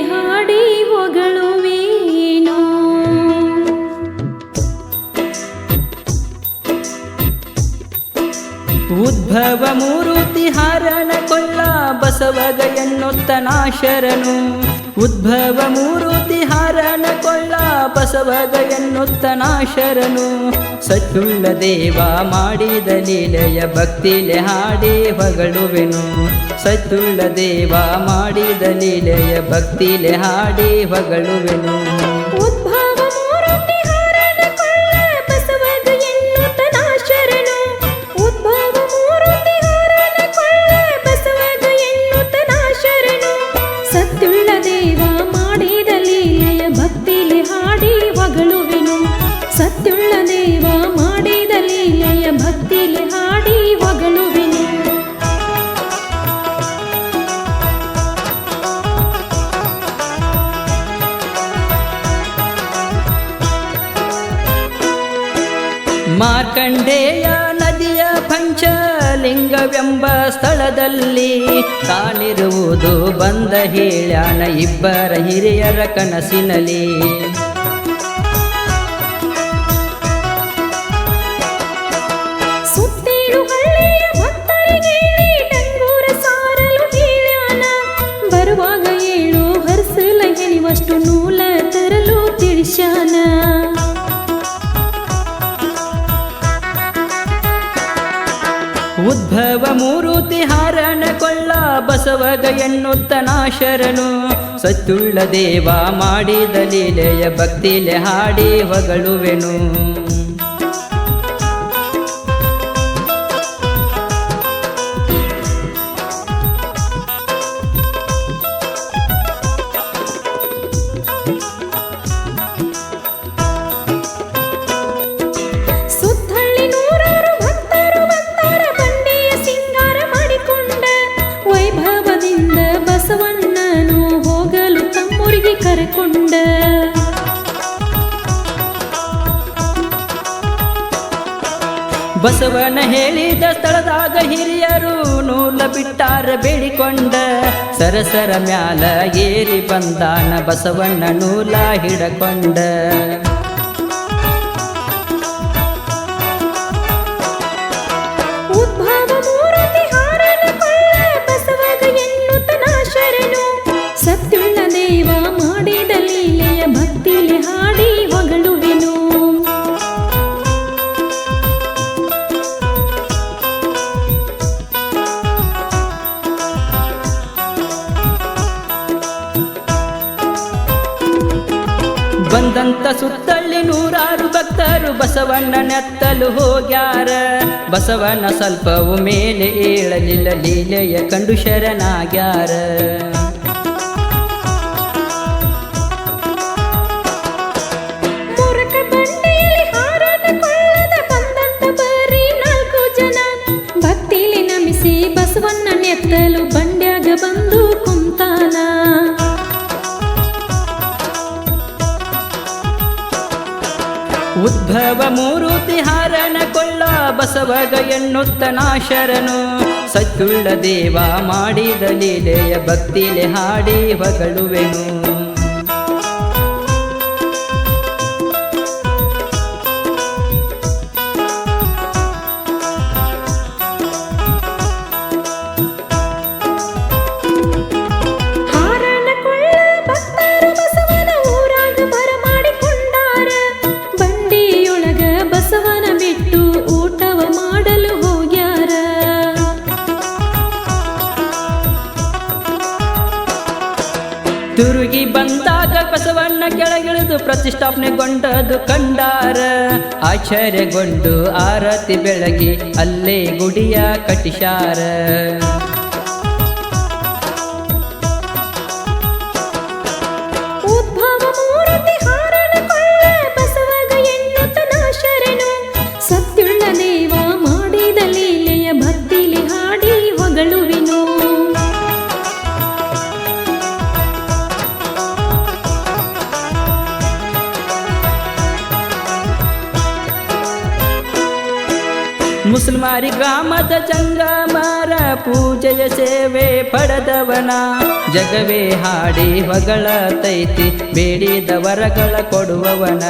ಹಾಡಿ ಹೊಗಳುವೇನೋ. ಉದ್ಭವ ಮೂರುತಿ ಹಾರಣ ಕೊಲ್ಲ ಬಸವಗ ಉದ್ಭವ ಮೂರುತಿ ಹಾರಣ ಕೊಳ್ಳ ಬಸವಗ ಎನ್ನುತ್ತನ ಸಚ್ಚುಳ್ಳ ದೇವ ಮಾಡಿದ ಲೀಲೆಯ ಭಕ್ತಿಲೆ ಹಾಡಿ ಹೊಗಳುವೆನು. ಸಚ್ಚುಳ್ಳ ದೇವ ಮಾಡಿದ ಲೀಲೆಯ ಭಕ್ತಿಲೆ ಹಾಡಿ ಹೊಗಳುವೆನು. ಭಕ್ತಿಲಿ ಹಾಡಿ ಹೊಗಳುವೆನು ಮಾರ್ಕಂಡೇಯ ನದಿಯ ಪಂಚಲಿಂಗವೆಂಬ ಸ್ಥಳದಲ್ಲಿ ತಾನಿರುವುದು ಬಂದ ಹೇಳ್ಯಾನ ಇಬ್ಬರ ಹಿರಿಯರ ಕನಸಿನಲ್ಲಿ. ಉದ್ಭವ ಮೂರುತಿ ಹಾರಣ ಕೊಳ್ಳ ಬಸವಗ ಶರಣು ಸತ್ತುಳ್ಳ ದೇವ ಮಾಡಿದ ಲೀಲೆಯ ಭಕ್ತಿಲೆ ಹಾಡಿ ಹೊಗಳುವೆನು. ಕರೆಕೊಂಡ. ಬಸವನ ಹೇಳಿದ ಸ್ಥಳದಾಗ ಹಿರಿಯರು ನೂಲ ಬಿಟ್ಟಾರ ಬೇಡಿಕೊಂಡ. ಸರಸರ ಮ್ಯಾಲ ಏರಿ ಬಂದಾನ ಬಸವಣ್ಣ ನೂಲ ಹಿಡಕೊಂಡ. ಬಂದಂತ ಸುತ್ತಲ್ಲಿ ನೂರಾರು ಭಕ್ತರು ಬಸವಣ್ಣ ನೆತ್ತಲು ಹೋಗ್ಯಾರ. ಬಸವಣ್ಣ ಸ್ವಲ್ಪವು ಮೇಲೆ ಏಳಲಿಲ್ಲ ಲೀಲೆಯ ಕಂಡು ಶರಣಾಗ್ಯಾರ. ಮೂರುತಿ ಹಾರಣ ಕೊಳ್ಳ ಬಸವಗ ಎನ್ನುತ್ತನ ಶರಣು ಸತ್ತುಳ್ಳ ದೇವ ಮಾಡಿದ ಲೀಲೆಯ ಭಕ್ತಿಲೆ ಹಾಡಿ ಹೊಗಳುವೆನು. ಕೆಳಗಿಳಿದು ಪ್ರತಿಷ್ಠಾಪನೆಗೊಂಡದು ಕಂಡಾರ. ಆಶ್ಚರ್ಯಗೊಂಡು ಆರತಿ ಬೆಳಗಿ ಅಲ್ಲೇ ಗುಡಿಯ ಕಟಿಶಾರ ಮುಸಲ್ಮಾರಿ ಗ್ರಾಮದ ಚಂಗಮಾರ ಪೂಜೆಯ ಸೇವೆ ಪಡೆದವನ. ಜಗವೇ ಹಾಡಿ ಹೊಗಳತೈತಿ ಬೇಡಿದ ವರಗಳ ಕೊಡುವವನ.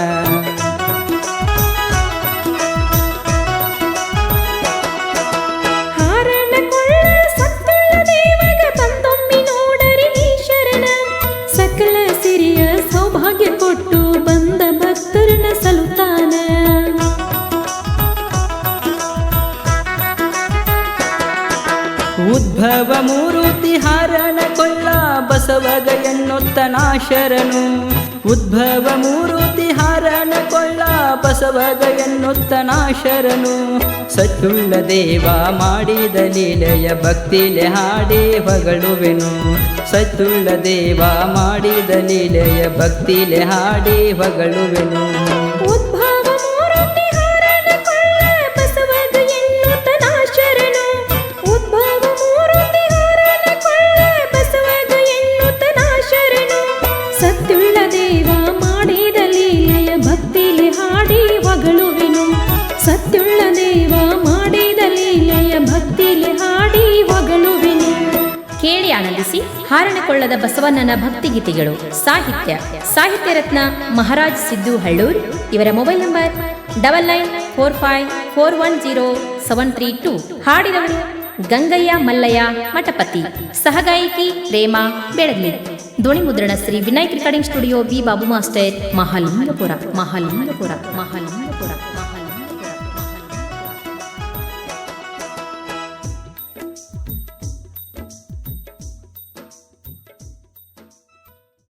ಉದ್ಭವ ಮೂರುತಿ ಹಾರಣ ಕೊಲ್ಲ ಬಸವಗ ನಾಶರನು. ಉದ್ಭವ ಮೂರುತಿ ಹಾರಣ ಕೊಳ್ಳ ಬಸವಗ ನಾಶರನು. ಸತ್ತುಳ್ಳ ದೇವ ಮಾಡಿದ ಲೀಲೆಯ ಭಕ್ತಿಲೆ ಹಾಡಿ ಹೊಗಳುವೆನು. ಸಚ್ಚುಳ್ಳ ದೇವ ಮಾಡಿದ ಲೀಲೆಯ ಭಕ್ತಿಲೆ ಹಾಡಿ ಹೊಗಳುವೆನು. ಹಾರಣಕೊಳ್ಳದ ಬಸವಣ್ಣನ ಭಕ್ತಿಗೀತೆಗಳು. ಸಾಹಿತ್ಯ. ಸಾಹಿತ್ಯ ರತ್ನ ಮಹಾರಾಜ್ ಸಿದ್ದು ಹಳ್ಳೂರ್. ಇವರ mobile number double nine four five four one zero seven three two. ಹಾಡಿದವರು Gangayya Mallayya Mathapati. ಸಹಗಾಯಕಿ ಪ್ರೇಮ ಬೆಳಗ್ಲಿ. ಧ್ವನಿ ಮುದ್ರಣ Shri Vinayak recording studio B Babu master Mahalingapura. Mahalingapura. Mahalingapura.